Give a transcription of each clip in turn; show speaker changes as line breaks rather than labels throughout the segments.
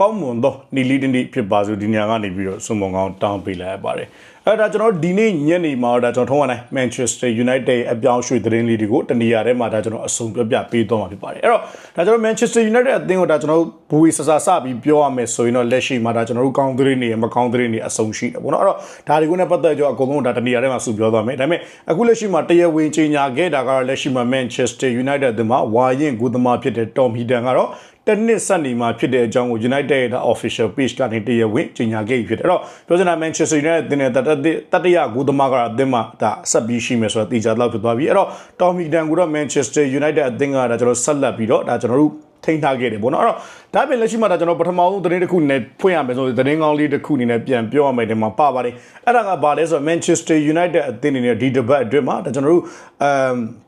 ကောင်းမွန်သောနီလီတင်တီဖြစ်ပါစို့ဒီညကနေပြီးတော့စုံမုံကောင်းတောင်းပေးလိုက်ရပါတယ်အဲ့ဒါကျွန်တော်ဒီနေ့ညနေမှာဒါကျွန်တော်ထုံးရနိုင် Manchester United အပြောင်းရွှေ့သတင်းလေးတွေကိုတနေရာထဲမှာဒါကျွန်တော်အစုံပြပြပေးသွားမှာဖြစ်ပါတယ်အဲ့တော့ဒါကျွန်တော် Manchester United အသင်းကိုဒါကျွန်တော်ဘူဝီဆဆဆပြီးပြောရမယ်ဆိုရင်တော့လက်ရှိမှာဒါကျွန်တော်တို့ကောင်းသတင်းတွေမကောင်းသတင်းတွေအစုံရှိတယ်ပေါ့နော်အဲ့တော့ဒါတွေကိုလည်းပတ်သက်ကြအကုန်လုံးဒါတနေရာထဲမှာစုပြောသွားမယ်ဒါပေမဲ့အခုလက်ရှိမှာတရားဝင်ကြေညာခဲ့တာကတော့လက်ရှိမှာ Manchester United အသင်းမှာဝါရင်ဂူသမားဖြစ်တဲ့ Tom Heaton ကတော့ တနစ်ဆက်နေမှာဖြစ်တဲ့အကြောင်းကို United ရဲ့ official page ကနေတရားဝင်ကြေညာခဲ့ပြီဖြစ်တယ်။အဲ့တော့ပြောချင်တာ Manchester United တင်တဲ့တတရဂိုးသမားကတော့အသင်းမှာဒါဆက်ပြီးရှိမယ်ဆိုတော့တေချာတော့ဖြစ်သွားပြီ။အဲ့တော့ Tom Heaton ကတော့ Manchester United အသင်းကဒါကျွန်တော်ဆက်လက်ပြီးတော့ဒါကျွန်တော်တို့ထိန်းထားခဲ့တယ်ပေါ့နော်အဲ့တော့ဒါပြင်လက်ရှိမှာဒါကျွန်တော်ပထမဆုံးသတင်းတစ်ခုနဲ့ဖွင့်ရမယ်ဆိုရင်သတင်းကောင်းလေးတစ်ခုအနေနဲ့ပြန်ပြောရမယ်ဒီမှာပါပါတယ်အဲ့ဒါကဘာလဲဆိုတော့ Manchester United အသင်းအနေနဲ့ဒီတပတ်အတွင်းမှာဒါကျွန်တော်တို့အမ်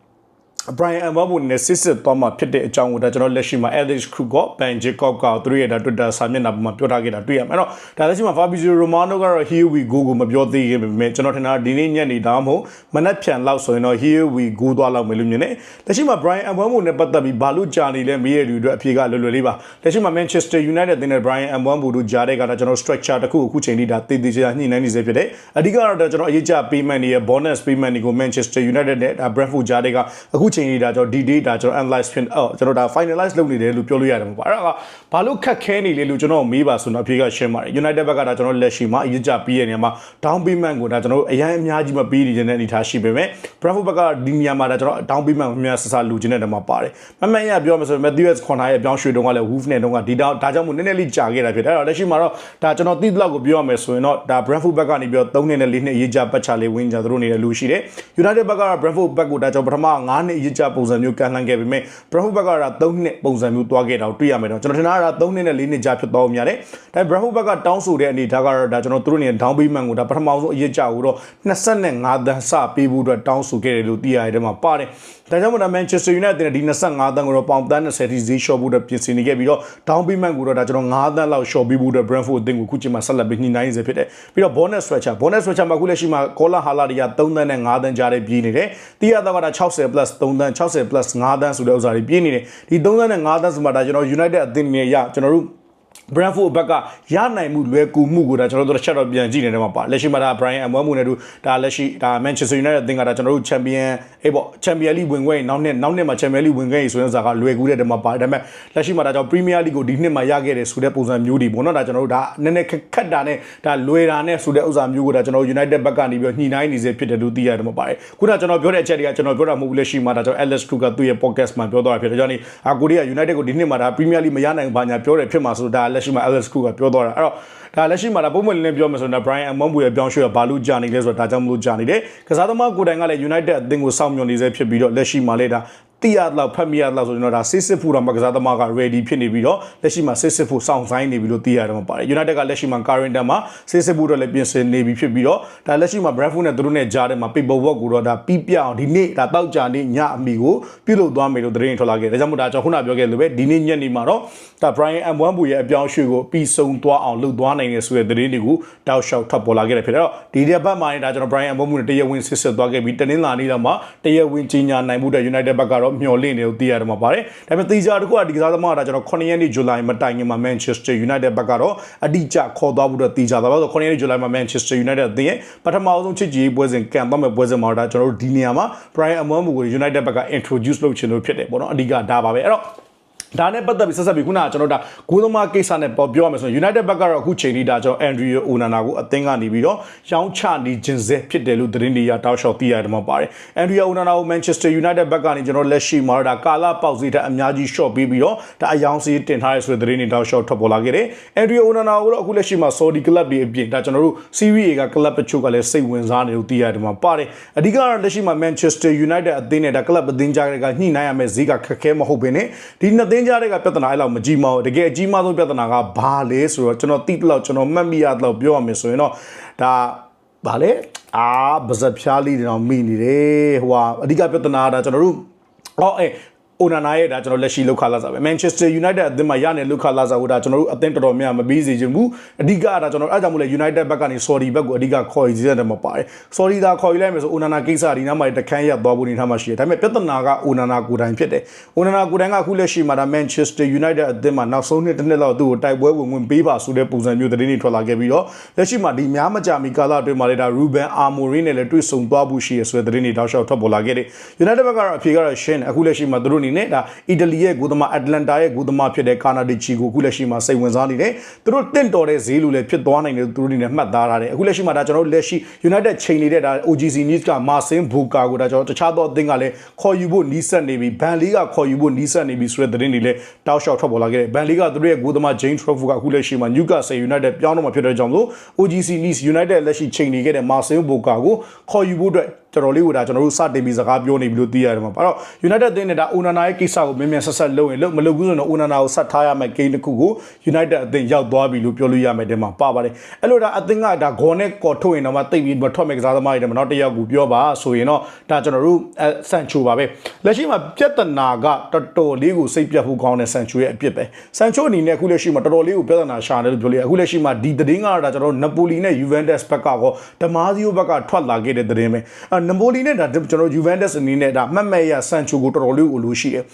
Brian Mbabo နဲ့စစ်စစ်သွားမှာဖြစ်တဲ့အကြောင်းကိုဒါကျွန်တော်လက်ရှိမှာ Alex Krugov, Ben Jacob ကသူတို့ရဲ့ဒါ Twitter စာမျက်နှာပေါ်မှာပြောထားခဲ့တာတွေ့ရမယ်။အဲ့တော့ဒါလက်ရှိမှာ Fabrizio Romano ကတော့ Here we go ကိုမပြောသေးခင်ပေမဲ့ကျွန်တော်ထင်တာဒီနေ့ညနေဒါမှမဟုတ်မနက်ဖြန်လောက်ဆိုရင်တော့ Here we go သွားလောက်မယ်လို့မြင်တယ်။လက်ရှိမှာ Brian Mbabo နဲ့ပတ်သက်ပြီးဘာလို့ကြာနေလဲမေးရတဲ့လူတွေအဖြေကလွယ်လွယ်လေးပါ။လက်ရှိမှာ Manchester United တင်တဲ့ Brian Mbabo တို့ကြားတဲ့ကဒါကျွန်တော် structure တစ်ခုအခုချိန်ထိဒါတည်တည်ချာညှိနှိုင်းနေစေဖြစ်တယ်။အဓိကတော့ဒါကျွန်တော်အရေးကြ payment တွေရဲ့ bonus payment တွေကို Manchester United နဲ့ဒါ Brentford ကြားတဲ့ကအခုချိန်ထိဒါကျွန်တော် D-Day ဒါကျွန်တော် analyze ဖြစ်အော်ကျွန်တော်ဒါ finalize လုပ်နေတယ်လို့ပြောလို့ရတယ်ပေါ့အဲ့ဒါကဘာလို့ခက်ခဲနေလဲလို့ကျွန်တော်မေးပါဆိုတော့အဖြေကရှင်းပါတယ် United ဘက်ကဒါကျွန်တော်လက်ရှိမှာအရေးကြပြီးရနေမှာ down payment ကိုဒါကျွန်တော်အရင်အများကြီးမပေးနေတဲ့အနေထားရှိပေမဲ့ Brentford ဘက်ကဒီနေရာမှာဒါကျွန်တော် down payment အများဆဆလူချင်တဲ့နေရာမှာပါတယ်မမှန်ရပြောမယ်ဆိုရင် Matthews ခွန်ထားရဲ့ပြောင်းရွှေ့တုန်းကလည်း Wolf နဲ့တုန်းကဒီတော့ဒါကြောင့်မို့နည်းနည်းလေးကြာခဲ့တာဖြစ်တယ်အဲ့တော့လက်ရှိမှာတော့ဒါကျွန်တော်သိတဲ့လောက်ကိုပြောရမယ်ဆိုရင်တော့ဒါ Brentford ဘက်ကနေပြီးတော့3နှစ်နဲ့4နှစ်အရေးကြပတ်ချလေးဝင်းကြသူတို့နေတဲ့လူရှိတယ် United ဘက်က Brentford ဘက်ကိုဒါကျွန်တော်ပထမ9နှစ်အရေးကြပုံစံမျိုးကန်လှန်ခဲ့ပေမဲ့ Brentford ဘက်ကဒါ3နှစ်ပုံစံမျိုးသွားခဲ့တာကိုတွေ့ရမယ်တော့ကျွန်တော်ထင်တာက3နှစ်နဲ့4နှစ်ကြာဖြစ်သွားအောင်များတယ်ဒါ Brentford ဘက်ကတောင်းဆိုတဲ့အနေဒါကတော့ဒါကျွန်တော်သူတို့နေ down payment ကိုဒါပထမဆုံးအရေးကြကိုတော့25တန်းစပေးဖို့အတွက်တောင်းဆိုခဲ့တယ်လို့သိရတယ်ဒီမှာပါတယ် ဒါကြောင့်မို့ဒါ Manchester United တဲ့ဒီ25တန်းကိုတော့ပေါင်တန်း20ထိဈေးလျှော့ဖို့အတွက်ပြင်ဆင်နေခဲ့ပြီးတော့ down payment ကိုတော့ဒါကျွန်တော်9တန်းလောက်လျှော့ပေးဖို့အတွက် Brentford အသင်းကိုခုချိန်မှာဆက်လက်ပြီးညှိနှိုင်းနေစေဖြစ်တယ်ပြီးတော့ bonus structure bonus structure မှာခုလက်ရှိမှာ Collar Hala တွေက3တန်းနဲ့5တန်းကြားတဲ့ပြေးနေတယ်တီးရတော့ကဒါ60 plus 3တန်း60 plus 5တန်းဆိုတဲ့ဥစ္စာတွေပြေးနေတယ်ဒီ3တန်းနဲ့5တန်းဆိုမှဒါကျွန်တော် United အသင်းတွေရကျွန်တော်တို့ Brentford ဘက်ကရနိုင်မှုလွယ်ကူမှုကိုဒါကျွန်တော်တို့တစ်ချက်တော့ပြန်ကြည့်နေတယ်မှာပါလက်ရှိမှာဒါ Brian Mbeumo နဲ့တို့ဒါလက်ရှိဒါ Manchester United အသင်းကဒါကျွန်တော်တို့ Champion အေးပေါ့ Champion League ဝင်ခွင့်နောက်နှစ်နောက်နှစ်မှာ Champion League ဝင်ခွင့်ဆိုတဲ့ဇာကလွယ်ကူတဲ့တမှာပါဒါပေမဲ့လက်ရှိမှာဒါကြောင့် Premier League ကိုဒီနှစ်မှာရခဲ့တယ်ဆိုတဲ့ပုံစံမျိုးတွေပေါ့နော်ဒါကျွန်တော်တို့ဒါနည်းနည်းခက်တာနဲ့ဒါလွယ်တာနဲ့ဆိုတဲ့ဥစ္စာမျိုးကိုဒါကျွန်တော် United ဘက်ကနေပြီးညှိနှိုင်းနေစေဖြစ်တယ်လို့သိရတယ်မှာပါတယ်ခုနကကျွန်တော်ပြောတဲ့အချက်တွေကကျွန်တော်ပြောတာမဟုတ်ဘူးလက်ရှိမှာဒါကျွန်တော် Alex Kruger သူ့ရဲ့ podcast မှာပြောသွားတာဖြစ်တယ်ကြောင့်ဒီအာကိုရီးယား United ကိုဒီနှစ်မှာဒါ Premier League မရနိုင်ဘာညာပြောတယ်ဖြစ်မှာဆိုဒါလက်ရှိမှာ Alex Kruger ပြောသွားတာအဲ့တော့ ဒါလက်ရှိမှာဒါပုံမှန်လေးပြောမယ်ဆိုတော့ Brian Mbeumo ရဲ့ပြောင်းရွှေ့ရဘာလို့ကြာနေလဲဆိုတော့ဒါကြောင့်မလို့ကြာနေတယ်ကစားသမားကိုယ်တိုင်ကလည်း United အသင်းကိုစောင့်မျှော်နေစေဖြစ်ပြီးတော့လက်ရှိမှာလည်းဒါတီးရလောက်ဖတ်မိရလောက်ဆိုရင်တော့ဒါစစ်စစ်ဖို့တော့မကစားသမားက ready ဖြစ်နေပြီးတော့လက်ရှိမှာစစ်စစ်ဖို့စောင့်ဆိုင်နေပြီလို့သိရတယ်မှာပါတယ် United ကလက်ရှိမှာ current မှာစစ်စစ်ဖို့တော့လည်းပြင်ဆင်နေပြီဖြစ်ပြီးတော့ဒါလက်ရှိမှာ Brentford နဲ့သူတို့နဲ့ကြားထဲမှာ paperwork ကိုတော့ဒါပြီးပြအောင်ဒီနေ့ဒါတောက်ကြနေ့ညအမီကိုပြုလုပ်သွားမယ်လို့သတင်းထွက်လာခဲ့တယ်ဒါကြောင့်မို့ဒါကျွန်တော်ခုနပြောခဲ့လို့ပဲဒီနေ့ညနေမှာတော့ဒါ Brian Mbeumo ရဲ့အပြောင်းရွှေ့ကိုပြီးဆုံးသွားအောင်လုပ်သွားနိုင်တယ်ဆိုတဲ့သတင်းတွေကိုတောက်လျှောက်ထပ်ပေါ်လာခဲ့တယ်ဖြစ်တယ်တော့ဒီတစ်ပတ်မှာဒါကျွန်တော် Brian Mbeumo နဲ့တရားဝင်စစ်စစ်သွားခဲ့ပြီးတနင်္လာနေ့တော့မှတရားဝင်ကြီးညာနိုင်မှုတဲ့ United ဘက်ကတော့မျှော်လင့်နေလို့သိရတယ်မှာပါတယ်ဒါပေမဲ့တေချာတခုကဒီကစားသမားကဒါကျွန်တော်9ရက်နေ့ဇူလိုင်မတိုင်ခင်မှာ Manchester United ဘက်ကတော့အတိအကျခေါ်သွားဖို့တော့တေချာသွားပါဆို9ရက်နေ့ဇူလိုင်မှာ Manchester United အသင်းရဲ့ပထမဆုံးချစ်ကြည်ရေးပွဲစဉ်ကန်သွားမဲ့ပွဲစဉ်မှာဒါကျွန်တော်တို့ဒီနေရာမှာ Brian Mbeumo ကို United ဘက်က introduce လုပ်ချင်လို့ဖြစ်တယ်ပေါ့နော်အဓိကဒါပါပဲအဲ့တော့ ဒါနဲ့ပတ်သက်ပြီးဆက်ဆက်ပြီးခုနကကျွန်တော်တို့ဂိုးသမားကိစ္စနဲ့ပေါ်ပြောရမယ်ဆိုရင် United ဘက်ကတော့အခုချိန်ထိဒါကျွန်တော် Andrew Onana ကိုအသင်းကနေပြီးတော့ရောင်းချနေခြင်းစဲဖြစ်တယ်လို့သတင်းတွေရတောက်လျှောက်သိရတယ်မှာပါတယ် Andrew Onana ကို Manchester United ဘက်ကနေကျွန်တော်လက်ရှိမှာဒါကာလာပေါက်စီတဲ့အများကြီး short ပေးပြီးတော့ဒါအယောင်စီတင်ထားရဆိုတဲ့သတင်းတွေတောက်လျှောက်ထွက်ပေါ်လာခဲ့တယ် Andrew Onana ကိုတော့အခုလက်ရှိမှာ Saudi club တွေအပြင်ဒါကျွန်တော်တို့ Serie A က club တချို့ကလည်းစိတ်ဝင်စားနေလို့သိရတယ်မှာပါတယ်အဓိကတော့လက်ရှိမှာ Manchester United အသင်းနဲ့ဒါ club အသင်းကြားကညှိနှိုင်းရမယ့်ဈေးကခက်ခဲမဟုတ်ဘဲနဲ့ဒီနှစ်သင်းကြားတွေကပြဿနာအဲ့လောက်မကြီးမအောင်တကယ်အကြီးမားဆုံးပြဿနာကဘာလဲဆိုတော့ကျွန်တော်တိတလောက်ကျွန်တော်မှတ်မိရတော့ပြောရမယ်ဆိုရင်တော့ဒါဗာလဲအာဗဇက်ဖျားလေးတွေတော့မိနေတယ်ဟိုဟာအဓိကပြဿနာကဒါကျွန်တော်တို့ဟောအေး အိုနာနာရဲ့ဒါကျွန်တော်လက်ရှိလောက်ခလာစားပဲ Manchester United အသင်းမှာရနေလောက်ခလာစားကိုဒါကျွန်တော်တို့အသင်းတော်တော်များများမပြီးစေချင်ဘူးအဓိကဒါကျွန်တော်အဲ့ကြောင့်မို့လဲ United ဘက်ကနေ Saudi ဘက်ကိုအဓိကခေါ်ရည်စတဲ့မှာပါတယ် Saudi ဒါခေါ်ရည်လိုက်မယ်ဆိုအိုနာနာကိစ္စဒီနားမှာတခန်းရပ်သွားဖို့နေထားမှရှိတယ်ဒါပေမဲ့ပြဿနာကအိုနာနာကိုယ်တိုင်ဖြစ်တယ်အိုနာနာကိုယ်တိုင်ကအခုလက်ရှိမှာဒါ Manchester United အသင်းမှာနောက်ဆုံးနှစ်တစ်နှစ်လောက်သူ့ကိုတိုက်ပွဲဝင်ဝင်ပေးပါဆိုတဲ့ပုံစံမျိုးသတင်းတွေထွက်လာခဲ့ပြီးတော့လက်ရှိမှာဒီများမကြမီကာလအတွင်းမှာလည်းဒါ Ruben Amorim နဲ့လည်းတွေ့ဆုံသွားဖို့ရှိရဆိုတဲ့သတင်းတွေတောက်လျှောက်ထွက်ပေါ်လာခဲ့တယ် United ဘက်ကတော့အဖြေကတော့ရှင်းတယ်အခုလက်ရှိမှာသူတို့အနေနဲ့ဒါအီတလီရဲ့ဂိုသမာအတလန်တာရဲ့ဂိုသမာဖြစ်တဲ့ကာနာဒီချီကိုအခုလက်ရှိမှာစိတ်ဝင်စားနေတယ်သူတို့တင့်တော်တဲ့ဈေးလိုလည်းဖြစ်သွားနိုင်တယ်သူတို့အနေနဲ့မှတ်သားထားတယ်အခုလက်ရှိမှာဒါကျွန်တော်တို့လက်ရှိ United ချိန်နေတဲ့ဒါ OGC News ကမာဆင်ဘူကာကိုဒါကျွန်တော်တခြားသောအသင်းကလည်းခေါ်ယူဖို့နီးစပ်နေပြီဘန်လီကခေါ်ယူဖို့နီးစပ်နေပြီဆိုတဲ့သတင်းတွေလည်းတောက်လျှောက်ထွက်ပေါ်လာခဲ့တယ်ဘန်လီကသူတို့ရဲ့ဂိုသမာ James Trafford ကအခုလက်ရှိမှာ Newcastle United ပြောင်းတော့မှာဖြစ်တဲ့ကြောင့်လို့ OGC News United လက်ရှိချိန်နေခဲ့တဲ့မာဆင်ဘူကာကိုခေါ်ယူဖို့အတွက်တော်တော်လေးကိုဒါကျွန်တော်တို့စတင်ပြီးစကားပြောနေပြီလို့သိရတယ်မှာ။အဲ့တော့ United အသင်းနဲ့ဒါ Onana ရဲ့ကိစ္စကိုမြင်မြန်ဆက်ဆက်လုပ်ရင်လုပ်မလုပ်ဘူးဆိုတော့ Onana ကိုဆက်ထားရမယ့်ဂိမ်းတစ်ခုကို United အသင်းရောက်သွားပြီလို့ပြောလို့ရမယ်တဲ့မှာပါပါတယ်။အဲ့လိုဒါအသင်းကဒါဂေါ်နဲ့ကော်ထုတ်ရင်တော့မှတိတ်ပြီးမထွက်မဲ့ကစားသမားတွေတဲ့မှာနောက်တစ်ယောက်ကိုပြောပါဆိုရင်တော့ဒါကျွန်တော်တို့ဆန်ချိုပါပဲ။လက်ရှိမှာပြဿနာကတော်တော်လေးကိုစိတ်ပြတ်ဖို့ကောင်းတဲ့ဆန်ချိုရဲ့အဖြစ်ပဲ။ဆန်ချိုအနေနဲ့အခုလက်ရှိမှာတော်တော်လေးကိုပြဿနာရှာတယ်လို့ပြောလို့ရအခုလက်ရှိမှာဒီသတင်းကတော့ဒါကျွန်တော်တို့နပိုလီနဲ့ Juventus ဘက်ကကောဒမာဇီယိုဘက်ကထွက်လာခဲ့တဲ့သတင်းပဲ။အဲနပိုလီနဲ့ဒါကျွန်တော် Juventus အနေနဲ့ဒါမှတ်မဲ့ရဆန်ချိုကိုတော်တော်လေးကိုလိုရှိတယ်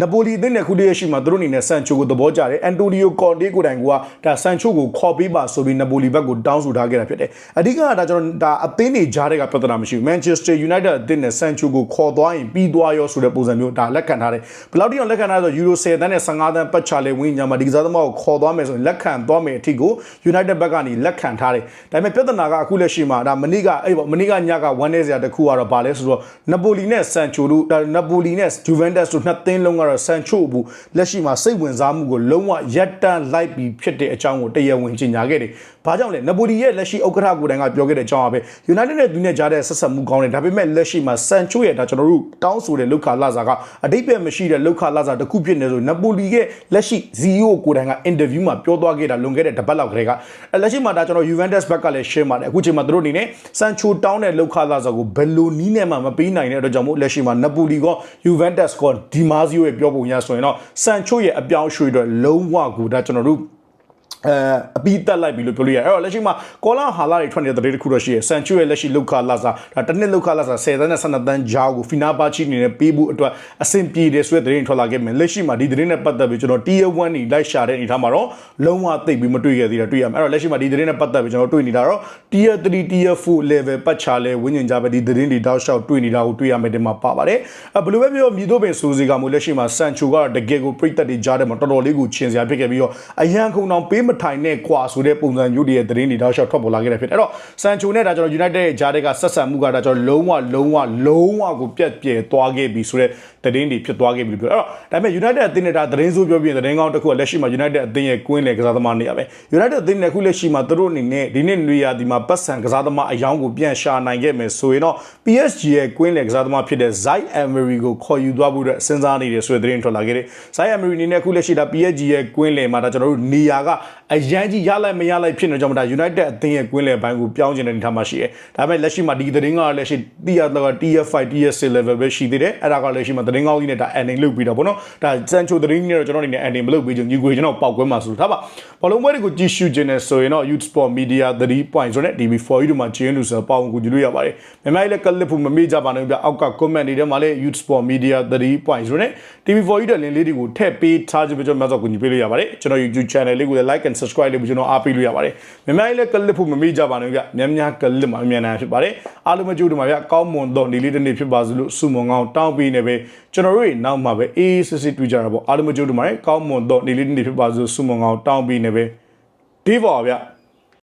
နပိုလီအသင်းနဲ့ခုတည်းရရှိမှာသူတို့အနေနဲ့ဆန်ချိုကိုသဘောကျတယ်အန်တိုနီယိုကွန်တေကိုတိုင်ကဒါဆန်ချိုကိုခေါ်ပေးပါဆိုပြီးနပိုလီဘက်ကိုတောင်းဆိုထားခဲ့တာဖြစ်တယ်အဓိကကဒါကျွန်တော်ဒါအသင်းတွေကြားတဲ့ကပြဿနာမရှိဘူးမန်ချက်စတာယူနိုက်တက်အသင်းနဲ့ဆန်ချိုကိုခေါ်သွားရင်ပြီးသွားရောဆိုတဲ့ပုံစံမျိုးဒါလက်ခံထားတယ်ဘယ်လောက်တိအောင်လက်ခံထားလဲဆိုယူရို10တန်းနဲ့15တန်းပတ်ချလေဝင်းညာမှာဒီကစားသမားကိုခေါ်သွားမယ်ဆိုရင်လက်ခံသွားမယ်အထိကိုယူနိုက်တက်ဘက်ကနေလက်ခံထားတယ်ဒါပေမဲ့ပြဿနာကအခုလက်ရှိမှာဒါမနေ့ကအဲ့ပေါ့မနေ့ကညက1 day စရာတစ်ခုကတော့ဗာလဲဆိုတော့နပိုလီနဲ့ဆန်ချိုတို့ဒါနပိုလီနဲ့ဂျူဗန်တက်စ်တို့နှစ်သင်းလုံးကတော့ဆန်ချိုဘူးလက်ရှိမှာစိတ်ဝင်စားမှုကိုလုံးဝရပ်တန့်လိုက်ပြီးဖြစ်တဲ့အကြောင်းကိုတရားဝင်ကြေညာခဲ့တယ်။ဘာကြောင့်လဲနပိုလီရဲ့လက်ရှိဥက္ကဋ္ဌကိုယ်တိုင်ကပြောခဲ့တဲ့အကြောင်းအပဲ United နဲ့သူနဲ့ကြားတဲ့ဆက်ဆက်မှုကောင်းတယ်ဒါပေမဲ့လက်ရှိမှာဆန်ချိုရဲ့ဒါကျွန်တော်တို့တောင်းဆိုတဲ့လောက်ခါလာစာကအတိတ်ပဲမရှိတဲ့လောက်ခါလာစာတစ်ခုဖြစ်နေဆိုနပိုလီရဲ့လက်ရှိ CEO ကိုယ်တိုင်ကအင်တာဗျူးမှာပြောသွားခဲ့တာလွန်ခဲ့တဲ့တပတ်လောက်ကလေးကအဲလက်ရှိမှာဒါကျွန်တော် Juventus ဘက်ကလည်းရှင်းပါတယ်အခုချိန်မှာသူတို့အနေနဲ့ဆန်ချိုတောင်းတဲ့လောက်ခါလာစာကိုဘယ်လိုနီးနဲ့မှမပေးနိုင်တဲ့အတွက်ကြောင့်မို့လက်ရှိမှာနပိုလီက Juventus ကဒီမာဇီယိုရဲ့ပြောပုံရဆိုရင်တော့ဆန်ချိုရဲ့အပြောင်းရွှေ့တော့လုံးဝကိုဒါကျွန်တော်တို့ အဲအပီးတက်လိုက်ပြီလို့ပြောလို့ရတယ်အဲ့တော့လက်ရှိမှာကောလာဟာလာတွေထွက်နေတဲ့တဲ့တစ်ခုတော့ရှိရယ်ဆန်ချူရဲ့လက်ရှိလောက်ခလာစာဒါတစ်နှစ်လောက်ခလာစာ10တန်းနဲ့12တန်းဂျားကိုဖီနာပါချီနေနဲ့ပေးဖို့အတွက်အဆင်ပြေတယ်ဆိုတဲ့သတင်းထွက်လာခဲ့မယ်လက်ရှိမှာဒီသတင်းနဲ့ပတ်သက်ပြီးကျွန်တော် tier 1နေလိုက်ရှာတဲ့အနေထားမှာတော့လုံးဝသိပ်ပြီးမတွေ့ခဲ့သေးတာတွေ့ရမယ်အဲ့တော့လက်ရှိမှာဒီသတင်းနဲ့ပတ်သက်ပြီးကျွန်တော်တွေ့နေတာတော့ tier 3 tier 4 level ပတ်ချလဲဝิญဉ်ကြပဲဒီသတင်းတွေတောက်လျှောက်တွေ့နေတာကိုတွေ့ရမယ်ဒီမှာပါပါတယ်အဲဘယ်လိုပဲပြောမြည်တော့ပင်စိုးစီကမို့လက်ရှိမှာဆန်ချူကတော့တကယ်ကိုပြိသက်တွေကြားတယ်မှာတော်တော်လေးကိုချင်စရာဖြစ်ခဲ့ပြီးတော့အရန်ခုံအောင်ပေးမထိုင်နဲ့ကွာဆိုတဲ့ပုံစံမျိုးတွေရဲ့သတင်းတွေတောက်လျှောက်ထွက်ပေါ်လာခဲ့တယ်ဖြစ်တယ်အဲ့တော့ဆန်ချူနဲ့ဒါကျွန်တော် United ရဲ့ဂျားတွေကဆက်ဆံမှုကဒါကျွန်တော်လုံးဝလုံးဝလုံးဝကိုပြက်ပြဲသွားခဲ့ပြီဆိုတဲ့သတင်းတွေဖြစ်သွားခဲ့ပြီလို့ပြောအဲ့တော့ဒါပေမဲ့ United အသင်းနဲ့ဒါသတင်းဆိုးပြောပြရင်သတင်းကောင်းတစ်ခုကလက်ရှိမှာ United အသင်းရဲ့ကွင်းလေကစားသမားနေရပဲ United အသင်းနဲ့အခုလက်ရှိမှာသူတို့အနေနဲ့ဒီနေ့နွေရာသီမှာပတ်စံကစားသမားအယောင်းကိုပြန်ရှာနိုင်ခဲ့မယ်ဆိုရင်တော့ PSG ရဲ့ကွင်းလေကစားသမားဖြစ်တဲ့ Zai Emery ကိုခေါ်ယူသွားဖို့အတွက်စဉ်းစားနေတယ်ဆိုတဲ့သတင်းထွက်လာခဲ့တယ် Zai Emery အနေနဲ့အခုလက်ရှိဒါ PSG ရဲ့ကွင်းလေမှာဒါကျွန်တော်တို့နေရာကအရန်ကြီးရလိုက်မရလိုက်ဖြစ်နေကြမှာဒါ United အသင်းရဲ့ကွင်းလေဘိုင်းကိုပြောင်းကျင်တဲ့အနေထားမှာရှိတယ်ဒါပေမဲ့လက်ရှိမှာဒီသတင်းကလက်ရှိတီးရတော့ TF5 TS6 level ပဲရှိသေးတယ်အဲ့ဒါကလက်ရှိမှာသတင်းကောင်းကြီးနဲ့ဒါ ending လုပ်ပြီးတော့ဗောနော်ဒါစန်ချိုသတင်းကြီးနဲ့တော့ကျွန်တော်အနေနဲ့ ending မလုပ်ပြီးကျွန်ညီကိုကျွန်တော်ပောက်ကွဲမှာဆိုလို့ထားပါဘောလုံးပွဲတွေကိုကြည့်ရှုခြင်းနဲ့ဆိုရင်တော့ Youth Sport Media 3 point ဆိုတဲ့ DB4 တို့မှာကျင်းလို့ဆိုပေါအောင်ကိုကြည့်လို့ရပါတယ်မြန်မာလည်းကလစ်ဖို့မမေ့ကြပါနဲ့ဗျအောက်က comment တွေထဲမှာလည်း Youth Sport Media 3 point ဆိုတဲ့ TV4 တို့လင်းလေးတွေကိုထည့်ပေးထားခြင်းပဲကျွန်တော်များစွာကိုကြည့်ပေးလို့ရပါတယ်ကျွန်တော် YouTube channel လေးကိုလည်း like and subscribe လေးကိုကျွန်တော်အားပေးလို့ရပါတယ်မြန်မာလည်းကလစ်ဖို့မမေ့ကြပါနဲ့ဗျများများကလစ်မှာအမြန်နိုင်ဖြစ်ပါတယ်အားလုံးမကြိုးတူမှာဗျကောင်းမွန်တော့ဒီလေးတစ်နေ့ဖြစ်ပါစို့လို့ဆုမွန်ကောင်းတောင်းပေးနေပဲကျွန်တော်တို့နောက်မှာပဲအေးစစ်စစ်တွေ့ကြတာပေါ့အားလုံးမကြိုးတူမှာကောင်းမွန်တော့ဒီလေးတစ်နေ့ဖြစ်ပါစို့ဆုမွန်ကောင်းတောင်းပေးနေပဲဒီပါဗျ